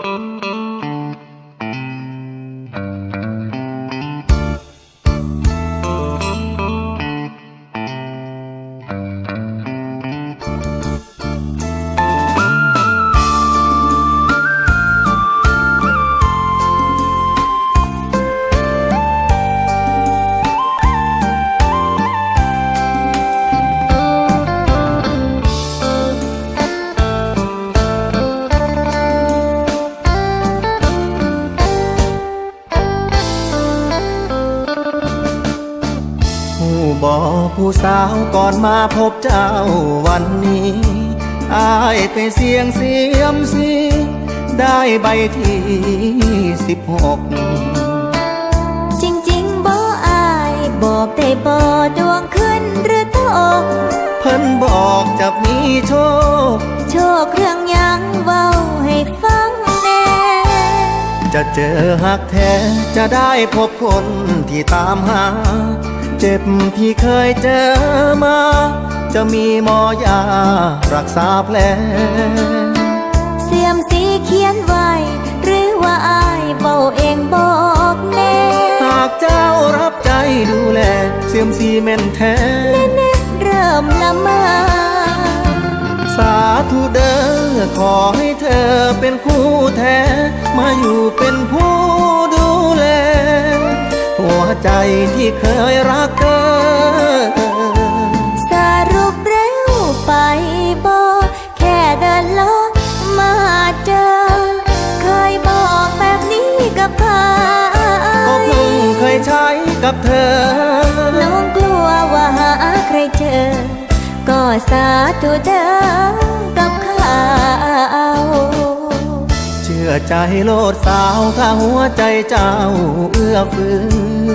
ผู้ บอกผู้สาวก่อนมาพบเจ้าวันนี้อายไปเสียงเสียมสีได้ใบที่สิบหกจริงๆบ่อายบอกได้บ่ดวงขึ้นหรือตก เพิ่นบอกจะมีโชค โชคเรื่องหยังเว้าให้ฟังแน่จะเจอหักแท้จะได้พบคนที่ตามหา เจ็บที่เคยเจอมา จะมีหมอยารักษาแผลเสียมสีเขียนไว้ หรือว่าอายเว้าเองบอกแน่หากเจ้ารับใจดูแล เสียมสีเม่นแท้เริ่มละเมาสาธุเด้อขอให้เธอเป็นคู่แท้ มาอยู่เป็นผู้ดูแล หัวใจที่เคยรักเธอสรุปเร็วไปบ่แค่เดินลอมาเจอ เคยบอกแบบนี้กับใครก็เพิ่งเคยใช้กับเธอ น้องกลัวว่าหาใครเจอ ก็สาธุเด้อ อใจโลดสาวถ้าหัวใจเจ้าเอื้อเฟื้อ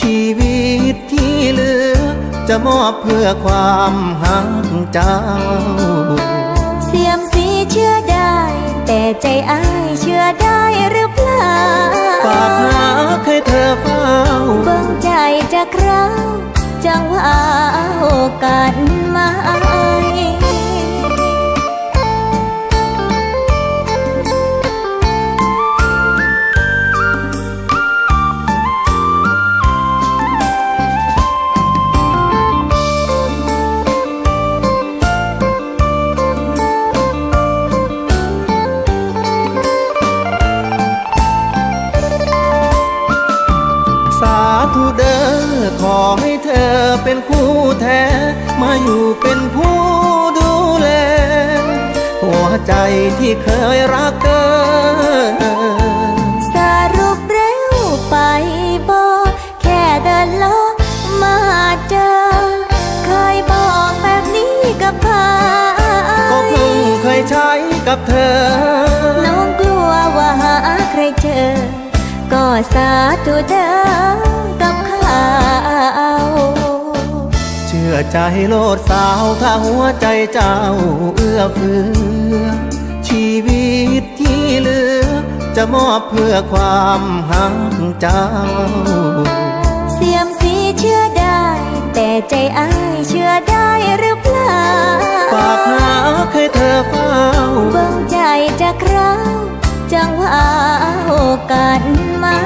ชีวิตที่เหลือ จะมอบเพื่อความหักเจ้า เสียมสีเชื่อได้ แต่ใจอ้ายเชื่อได้หรือเปล่าฝากหาให้เธอเฝ้าเบิ่งใจจะคราวจังว่าโอกาสมา ธุเด้อขอให้เธอเป็นคู่แท้ มาอยู่เป็นผู้ดูแล หัวใจที่เคยรักเธอสรุปเร็วไปบ่แค่เดินลอมาเจอ เคยบอกแบบนี้กับใครก็เพิ่งเคยใช้กับเธอ น้องกลัวว่าหาใครเจอ ก็สาธุเด้อกับเขาเชื่อใจโลดสาวถ้าหัวใจเจ้าเอื้อเฟื้อ ชีวิตที่เหลือ จะมอบเพื่อความหักเจ้า เสียมสีเชื่อได้ แต่ใจอ้ายเชื่อ จังหวะโอกาสม่